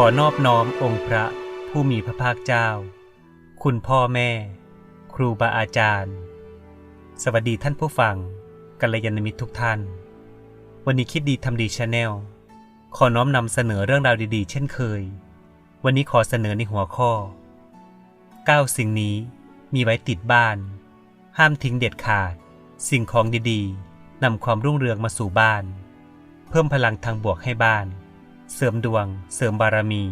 ขอนอบน้อมองค์พระผู้มีพระภาคเจ้า คุณพ่อแม่ ครูบาอาจารย์ สวัสดีท่านผู้ฟังกัลยาณมิตรทุกท่าน วันนี้คิดดีทำดีชาแนลขอน้อมนำเสนอเรื่องราวดีๆ เช่นเคย วันนี้ขอเสนอในหัวข้อ 9 สิ่งนี้มีไว้ติดบ้าน ห้ามทิ้งเด็ดขาด สิ่งของดีๆนำความรุ่งเรืองมาสู่บ้าน เพิ่มพลังทางบวกให้บ้าน เสริมดวง เสริมบารมี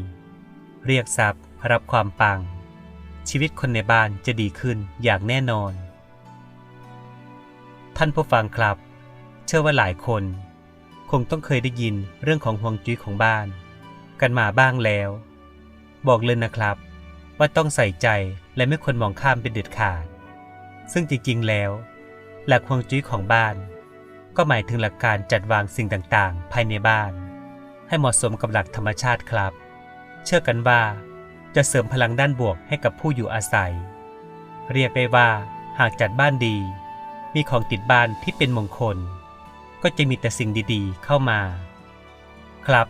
เรียกทรัพย์ รับความปัง ชีวิตคนในบ้านจะดีขึ้นอย่างแน่นอน ท่านผู้ฟังครับ เชื่อว่าหลายคน คงต้องเคยได้ยินเรื่องของห่วงจุ้ยของบ้าน กันมาบ้างแล้ว บอกเลยนะครับ ว่าต้องใส่ใจและไม่ควรมองข้ามเป็นเด็ดขาด ซึ่งจริงๆแล้ว หลักห่วงจุ้ยของบ้าน ก็หมายถึงหลักการจัดวางสิ่งต่างๆ ภายในบ้าน ให้เหมาะสมกับหลักธรรมชาติครับ เชื่อกันว่า จะเสริมพลังด้านบวกให้กับผู้อยู่อาศัย เรียกได้ว่า หากจัดบ้านดี มีของติดบ้านที่เป็นมงคล ก็จะมีแต่สิ่งดีๆ เข้ามา ครับ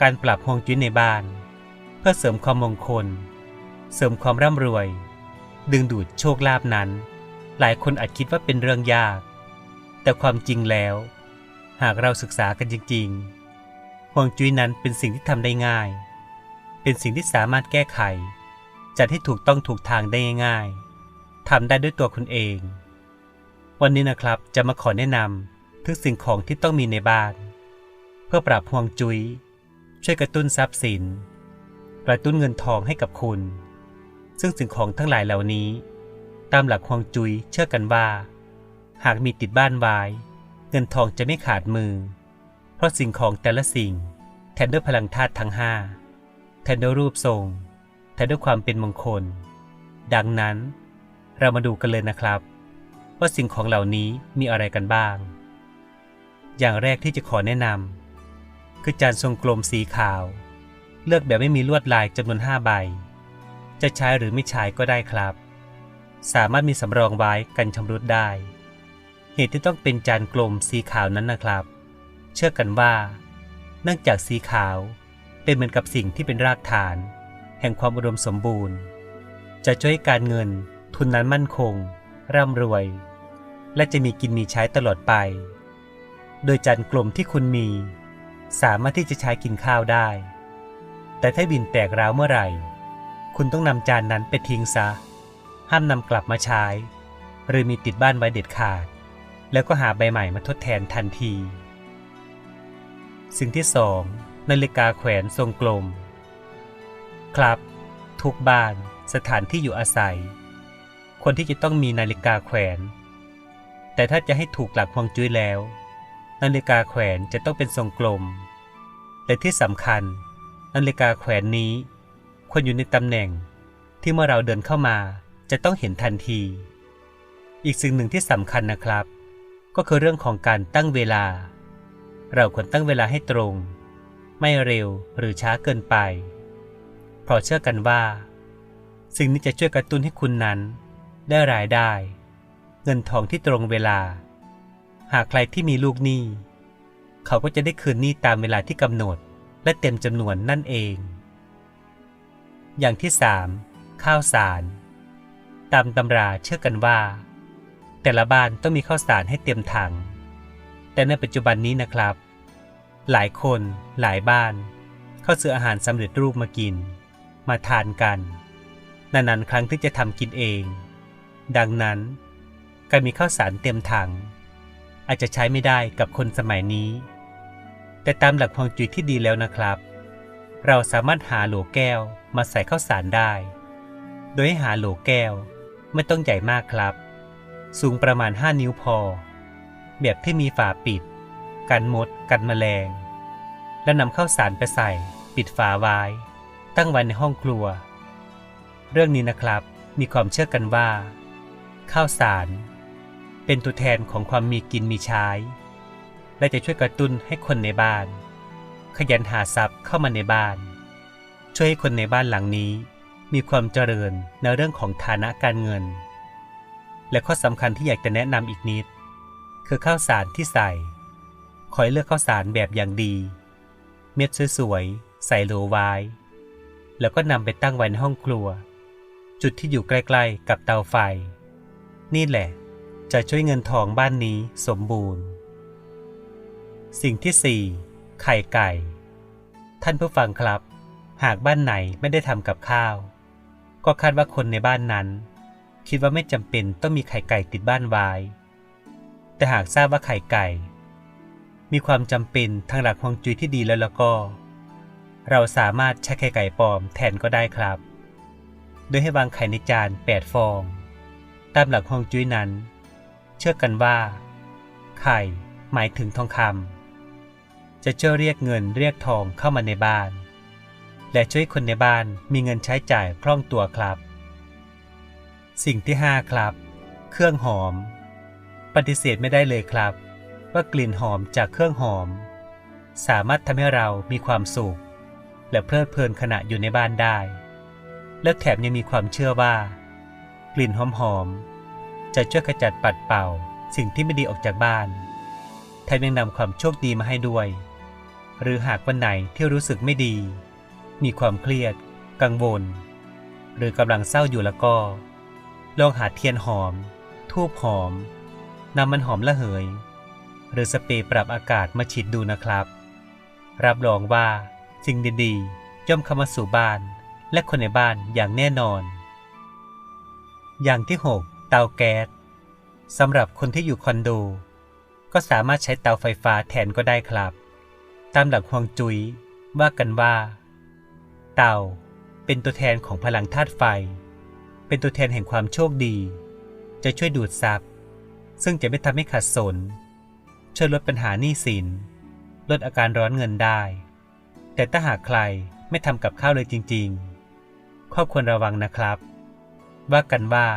การปรับฮวงจุ้ยในบ้าน เพื่อเสริมความมงคล เสริมความร่ำรวย ดึงดูดโชคลาภนั้น หลายคนอาจคิดว่าเป็นเรื่องยาก แต่ความจริงแล้ว หากเราศึกษากันจริง ๆ ฮวงจุ้ยนั้นเป็นสิ่งที่ทำได้ง่าย เป็นสิ่งที่สามารถแก้ไข จัดให้ถูกต้องถูกทางได้ง่ายๆทำได้ด้วยตัวคุณเอง วันนี้นะครับจะมาขอแนะนำถึงสิ่งของที่ต้องมีในบ้าน เพื่อปรับฮวงจุย้ยช่วยกระตุ้นทรัพย์สิน กระตุ้นเงินทองให้กับคุณ ซึ่งสิ่งของทั้งหลายเหล่านี้ ตามหลักฮวงจุย้ยเชื่อกันว่า หากมีติดบ้านไว้เงินทองจะไม่ขาดมือ ราะสิ่งของแต่ละสิ่ง แทนด้วยพลังธาตุทั้งห้าแทนด้วยรูปทรง แทนด้วยความเป็นมงคล ดังนั้น เรามาดูกันเลยนะครับ ว่าสิ่งของเหล่านี้มีอะไรกันบ้าง อย่างแรกที่จะขอแนะนำคือจานทรงกลมสีขาว เลือกแบบไม่มีลวดลายจำนวน5ใบ จะใช้หรือไม่ใช้ก็ได้ครับ สามารถมีสำรองไว้กันชำรุดได้ เหตุที่ต้องเป็นจานกลมสีขาวนั้นนะครับเเชื่อกันว่า เนื่องจากสีขาวเป็นเหมือนกับสิ่งที่เป็นรากฐาน แห่งความอุดมสมบูรณ์ จะช่วยให้การเงินทุนนั้นมั่นคง ร่ำรวย และจะมีกินมีใช้ตลอดไป โดยจานกลมที่คุณมี สามารถที่จะใช้กินข้าวได้ แต่ถ้าบินแตกร้าวเมื่อไหร่ คุณต้องนำจานนั้นไปทิ้งซะ ห้ามนำกลับมาใช้ หรือมีติดบ้านไว้เด็ดขาด แล้วก็หาใบใหม่มาทดแทนทันที สิ่งที่สองนาฬิกาแขวนทรงกลม ครับ ทุกบ้านสถานที่อยู่อาศัย คนที่จะต้องมีนาฬิกาแขวน แต่ถ้าจะให้ถูกหลักฮวงจุ้ยแล้ว นาฬิกาแขวนจะต้องเป็นทรงกลม และที่สำคัญ นาฬิกาแขวนนี้ควรอยู่ในตำแหน่งที่เมื่อเราเดินเข้ามาจะต้องเห็นทันที อีกสิ่งหนึ่งที่สำคัญนะครับ ก็คือเรื่องของการตั้งเวลา เราควรตั้งเวลาให้ตรง ไม่เร็วหรือช้าเกินไป เพราะเชื่อกันว่า สิ่งนี้จะช่วยกระตุ้นให้คุณนั้น ได้รายได้ เงินทองที่ตรงเวลา หากใครที่มีลูกหนี้ เขาก็จะได้คืนหนี้ตามเวลาที่กำหนดและเต็มจำนวนนั่นเอง อย่างที่ 3. ข้าวสาร ตามตำราเชื่อกันว่า แต่ละบ้านต้องมีข้าวสารให้เต็มถัง แต่ในปัจจุบันนี้นะครับ หลายคนหลายบ้าน เข้าซื้ออาหารสำเร็จรูปมากิน มาทานกัน นานๆครั้งที่จะทำกินเอง ดังนั้นการมีข้าวสารเต็มถัง อาจจะใช้ไม่ได้กับคนสมัยนี้ แต่ตามหลักฮวงจุ้ยที่ดีแล้วนะครับ เราสามารถหาโหลแก้วมาใส่ข้าวสารได้ โดยให้หาโหลแก้วไม่ต้องใหญ่มากครับ สูงประมาณ 5 นิ้วพอ แบบที่มีฝาปิด กันมด กันแมลง แล้วนำข้าวสารไปใส่ ปิดฝาไว้ ตั้งไว้ในห้องครัว เรื่องนี้นะครับมีความเชื่อกันว่า ข้าวสาร เป็นตัวแทนของความมีกินมีใช้ และจะช่วยกระตุ้นให้คนในบ้าน ขยันหาทรัพย์เข้ามาในบ้าน ช่วยให้คนในบ้านหลังนี้มีความเจริญในเรื่องของฐานะการเงิน และข้อสำคัญที่อยากจะแนะนำอีกนิด คือข้าวสารที่ใส่ ขอให้เลือกข้าวสารแบบอย่างดี เม็ดสวยๆใส่โหลไว้ แล้วก็นำไปตั้งไว้ในห้องครัว จุดที่อยู่ใกล้ๆกับเตาไฟ นี่แหละ จะช่วยเงินทองบ้านนี้สมบูรณ์ สิ่งที่4ไข่ไก่ ท่านผู้ฟังครับ หากบ้านไหนไม่ได้ทำกับข้าว ก็คาดว่าคนในบ้านนั้น คิดว่าไม่จำเป็นต้องมีไข่ไก่ติดบ้านไว้แต่หากทราบว่าไข่ไก่ มีความจำเป็นทางหลักฮวงจุ้ยที่ดีแล้วแล้วก็ เราสามารถใช้ไข่ไก่ปลอมแทนก็ได้ครับ โดยให้วางไข่ในจาน 8 ฟอง ตามหลักฮวงจุ้ยนั้น เชื่อกันว่า ไข่หมายถึงทองคำจะช่วยเรียกเงินเรียกทองเข้ามาในบ้าน และช่วยคนในบ้านมีเงินใช้จ่ายคล่องตัวครับ สิ่งที่ 5 ครับ เครื่องหอม ปฏิเสธไม่ได้เลยครับ ว่ากลิ่นหอมจากเครื่องหอม สามารถทำให้เรามีความสุข และเพลิดเพลินขณะอยู่ในบ้านได้ และแถมยังมีความเชื่อว่า กลิ่นหอมๆจะช่วยขจัดปัดเป่าสิ่งที่ไม่ดีออกจากบ้านแถมยังนำความโชคดีมาให้ด้วย หรือหากวันไหนที่รู้สึกไม่ดี มีความเครียด กังวล หรือกำลังเศร้าอยู่แล้วก็ ลองหาเทียนหอม ทูบหอมนำมันหอมระเหย หรือสเปรย์ปรับอากาศมาฉีดดูนะครับ รับรองว่า สิ่งดีๆ ย่อมเข้ามาสู่บ้าน และคนในบ้านอย่างแน่นอน อย่างที่ 6 เตาแก๊สสำหรับคนที่อยู่คอนโด ก็สามารถใช้เตาไฟฟ้าแทนก็ได้ครับ ตามหลักฮวงจุ้ยว่ากันว่า เตาเป็นตัวแทนของพลังธาตุไฟ เป็นตัวแทนแห่งความโชคดี จะช่วยดูดซับซึ่งจะไม่ทำให้ขัดสน ช่วยลดปัญหาหนี้สิน ลดอาการร้อนเงินได้ แต่ถ้าหากใครไม่ทำกับข้าวเลยจริงๆข้อบควรระวังนะครับ ว่ากันว่า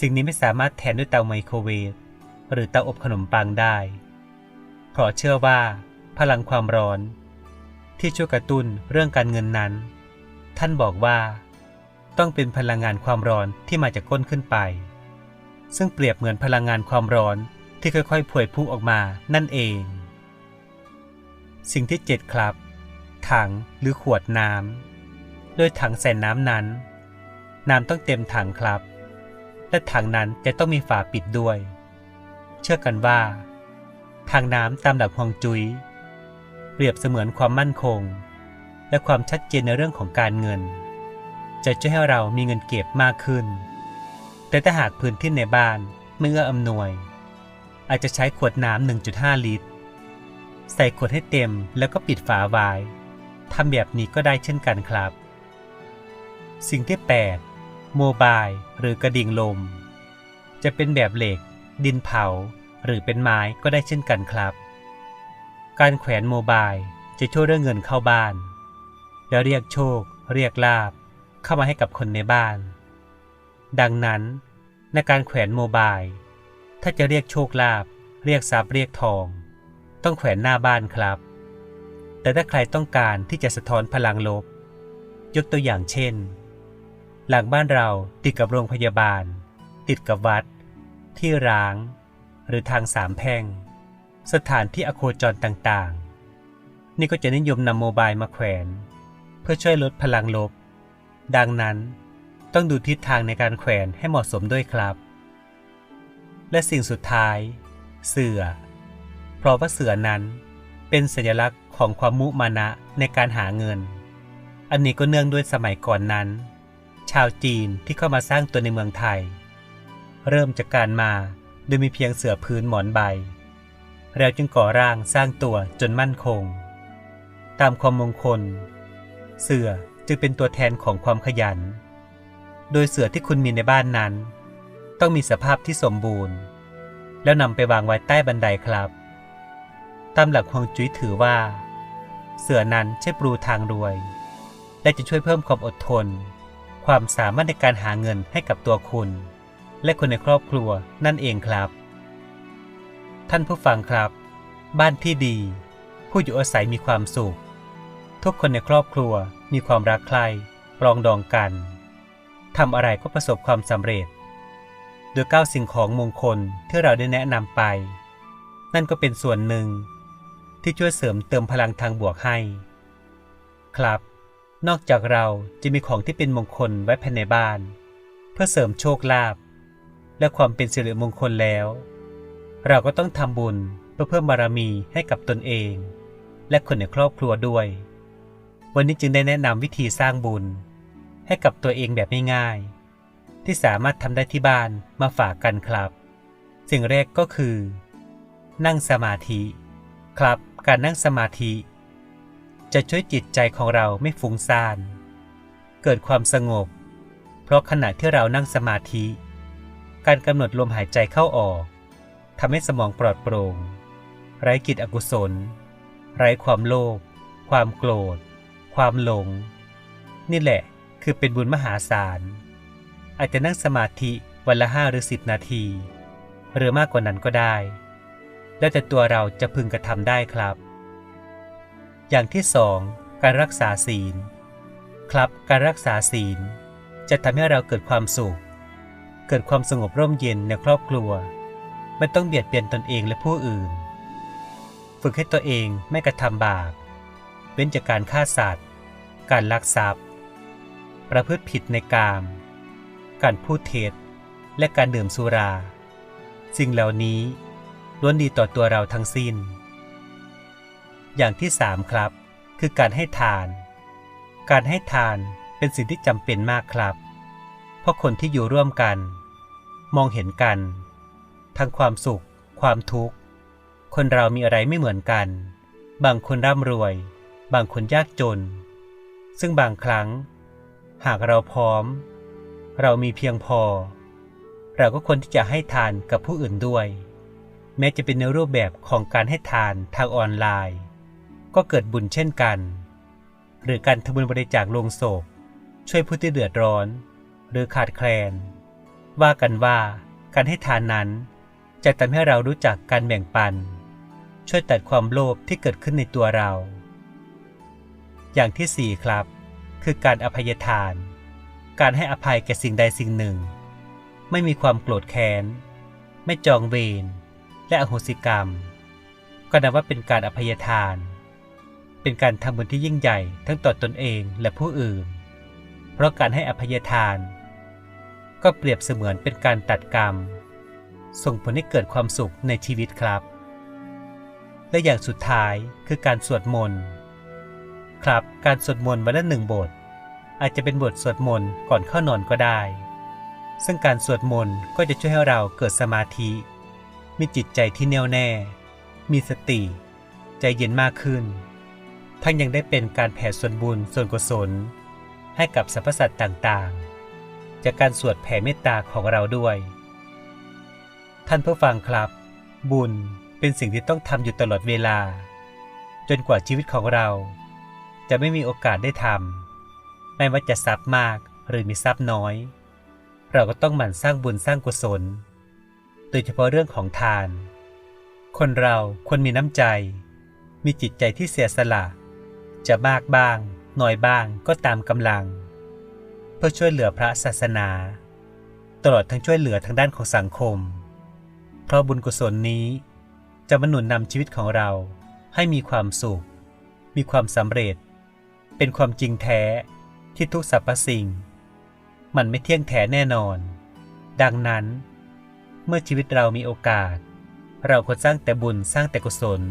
สิ่งนี้ไม่สามารถแทนด้วยเตาไมโครเวฟหรือเตาอบขนมปังได้ เพราะเชื่อว่า พลังความร้อน ที่ช่วยกระตุ้นเรื่องการเงินนั้น ท่านบอกว่า ต้องเป็นพลังงานความร้อนที่มาจากก้นขึ้นไป ซึ่งเปรียบเหมือนพลังงานความร้อน ที่ค่อยๆผวยพุ่งออกมานั่นเอง สิ่งที่ 7 ครับ ถังหรือขวดน้ำโดยถังใส่น้ำนั้น น้ำต้องเต็มถังครับ และถังนั้นจะต้องมีฝาปิดด้วย เชื่อกันว่า ทางน้ำตามหลักฮวงจุย้ยเปรียบเสมือนความมั่นคง และความชัดเจนในเรื่องของการเงิน จะช่วยให้เรามีเงินเก็บมากขึ้น แต่ถ้าหากพื้นที่ในบ้านไม่เอื้ออำนวย อาจจะใช้ขวดน้ำ 1.5 ลิตร ใส่ขวดให้เต็มแล้วก็ปิดฝาไว้ทำแบบนี้ก็ได้เช่นกันครับ สิ่งที่ 8 โมบายหรือกระดิ่งลม จะเป็นแบบเหล็ก ดินเผา หรือเป็นไม้ก็ได้เช่นกันครับ การแขวนโมบายจะช่วยเรื่องเงินเข้าบ้าน แล้วเรียกโชค เรียกลาบ เข้ามาให้กับคนในบ้าน ดังนั้นในการแขวนโมบาย ถ้าจะเรียกโชคลาภเรียกทรัพย์เรียกทอง ต้องแขวนหน้าบ้านครับ แต่ถ้าใครต้องการที่จะสะท้อนพลังลบ ยกตัวอย่างเช่น หลังบ้านเราติดกับโรงพยาบาล ติดกับวัด ที่ร้าง หรือทางสามแพร่ง สถานที่อโคจรต่างๆ นี่ก็จะนิยมนำโมบายมาแขวน เพื่อช่วยลดพลังลบ ดังนั้นต้องดูทิศทางในการแขวนให้เหมาะสมด้วยครับ และสิ่งสุดท้าย เสือ เพราะว่าเสือนั้นเป็นสัญลักษณ์ของความมุมานะในการหาเงิน อันนี้ก็เนื่องด้วยสมัยก่อนนั้น ชาวจีนที่เข้ามาสร้างตัวในเมืองไทย เริ่มจากการมาโดยมีเพียงเสือพื้นหมอนใบ แล้วจึงก่อร่างสร้างตัวจนมั่นคง ตามความมงคล เสือจึงเป็นตัวแทนของความขยัน โดยเสือที่คุณมีในบ้านนั้น ต้องมีสภาพที่สมบูรณ์ แล้วนำไปวางไว้ใต้บันไดครับ ตามหลักฮวงจุ้ยถือว่า เสือนั้นใช่ปรูทางรวย และจะช่วยเพิ่มความอดทน ความสามารถในการหาเงินให้กับตัวคุณ และคนในครอบครัวนั่นเองครับ ท่านผู้ฟังครับ บ้านที่ดี ผู้อยู่อาศัยมีความสุข ทุกคนในครอบครัวมีความรักใคร่ปรองดองกันทำอะไรก็ประสบความสำเร็จ โดยเก้าสิ่งของมงคลที่เราได้แนะนำไป นั่นก็เป็นส่วนหนึ่ง ที่ช่วยเสริมเติมพลังทางบวกให้ ครับ นอกจากเราจะมีของที่เป็นมงคลไว้ภายในบ้าน เพื่อเสริมโชคลาภและความเป็นสิริมงคลแล้ว เราก็ต้องทำบุญเพื่อเพิ่มบารมีให้กับตนเอง และคนในครอบครัวด้วย วันนี้จึงได้แนะนำวิธีสร้างบุญ ให้กับตัวเองแบบง่ายๆ ที่สามารถทำได้ที่บ้านมาฝากกันครับ สิ่งแรกก็คือ นั่งสมาธิ ครับ การนั่งสมาธิ จะช่วยจิตใจของเราไม่ฟุ้งซ่าน เกิดความสงบ เพราะขณะที่เรานั่งสมาธิ การกำหนดลมหายใจเข้าออกทำให้สมองปลอดโปร่ง ไร้กิจอกุศล ไร้ความโลภ ความโกรธ ความหลง นี่แหละคือเป็นบุญมหาศาล อาจจะนั่งสมาธิวันละห้าหรือสิบนาที หรือมากกว่านั้นก็ได้ แล้วแต่ตัวเราจะพึงกระทำได้ครับ อย่างที่สองการรักษาศีล ครับการรักษาศีล จะทำให้เราเกิดความสุข เกิดความสงบร่มเย็นในครอบครัว ไม่ต้องเบียดเบียนตนเองและผู้อื่น ฝึกให้ตัวเองไม่กระทำบาปเว้นจากการฆ่าสัตว์ การลักทรัพย์ ประพฤติผิดในกาม การพูดเท็จและการดื่มสุรา สิ่งเหล่านี้ล้วนดีต่อตัวเราทั้งสิ้น อย่างที่สามครับ คือการให้ทาน การให้ทานเป็นสิ่งที่จำเป็นมากครับ เพราะคนที่อยู่ร่วมกัน มองเห็นกัน ทั้งความสุข ความทุกข์ คนเรามีอะไรไม่เหมือนกัน บางคนร่ำรวย บางคนยากจน ซึ่งบางครั้ง หากเราพร้อม เรามีเพียงพอ เราก็ควรที่จะให้ทานกับผู้อื่นด้วย แม้จะเป็นในรูปแบบของการให้ทานทางออนไลน์ ก็เกิดบุญเช่นกัน หรือการทำบุญบริจาคโลงศพ ช่วยผู้ที่เดือดร้อน หรือขาดแคลน ว่ากันว่าการให้ทานนั้น จะทำให้เรารู้จักการแบ่งปัน ช่วยตัดความโลภที่เกิดขึ้นในตัวเรา อย่างที่สี่ครับ คือการอภัยทาน การให้อภัยแก่สิ่งใดสิ่งหนึ่ง ไม่มีความโกรธแค้น ไม่จองเวร และอโหสิกรรม ก็นับว่าเป็นการอภัยทาน เป็นการทำบุญที่ยิ่งใหญ่ทั้งต่อตนเองและผู้อื่น เพราะการให้อภัยทาน ก็เปรียบเสมือนเป็นการตัดกรรม ส่งผลให้เกิดความสุขในชีวิตครับ และอย่างสุดท้ายคือการสวดมนต์ ครับ การสวดมนต์วันละหนึ่งบท อาจจะเป็นบทสวดมนต์ก่อนเข้านอนก็ได้ ซึ่งการสวดมนต์ก็จะช่วยให้เราเกิดสมาธิ มีจิตใจที่แน่วแน่ มีสติ ใจเย็นมากขึ้น ทั้งยังได้เป็นการแผ่ส่วนบุญส่วนกุศล ให้กับสรรพสัตว์ต่างๆ จากการสวดแผ่เมตตาของเราด้วย ท่านผู้ฟังครับ บุญเป็นสิ่งที่ต้องทำอยู่ตลอดเวลา จนกว่าชีวิตของเรา จะไม่มีโอกาสได้ทำ ไม่ว่าจะทรัพย์มากหรือมีทรัพย์น้อย เราก็ต้องหมั่นสร้างบุญสร้างกุศล โดยเฉพาะเรื่องของทาน คนเราควรมีน้ำใจ มีจิตใจที่เสียสละ จะมากบ้างน้อยบ้างก็ตามกำลัง เพื่อช่วยเหลือพระศาสนา ตลอดทั้งช่วยเหลือทางด้านของสังคม เพราะบุญกุศลนี้จะมาหนุนนำชีวิตของเราให้มีความสุข มีความสำเร็จ เป็นความจริงแท้ ที่ทุกสรรพสิ่ง มันไม่เที่ยงแท้แน่นอน ดังนั้น เมื่อชีวิตเรามีโอกาส เราควรสร้างแต่บุญสร้างแต่กุศล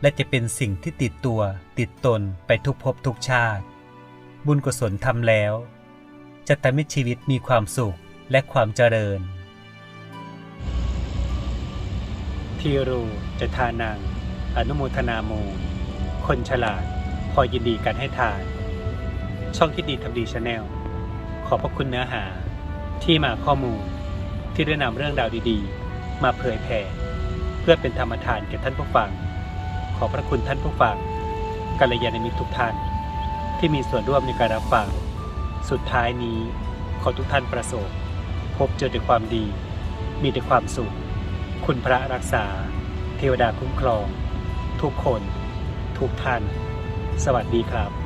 และจะเป็นสิ่งที่ติดตัวติดตนไปทุกภพทุกชาติ บุญกุศลทำแล้ว จะทำให้ชีวิตมีความสุขและความเจริญ ทีรูจะทานัง อนุโมทนาโมคนฉลาด พอยินดีกันให้ทาน ช่องที่ดีทำดีชาแนลขอบพระคุณเนื้อหาที่มาข้อมูลที่ได้นำเรื่องราวดีๆ มาเผยแผ่เพื่อเป็นธรรมทานแก่ท่านผู้ฟัง ขอพระคุณท่านผู้ฟังกัลยาณมิตรทุกท่าน ที่มีส่วนร่วมในการรับฟัง สุดท้ายนี้ขอทุกท่านประสบ พบเจอแต่ความดี มีแต่ความสุข คุณพระรักษา เทวดาคุ้มครอง ทุกคน ทุกท่าน สวัสดีครับ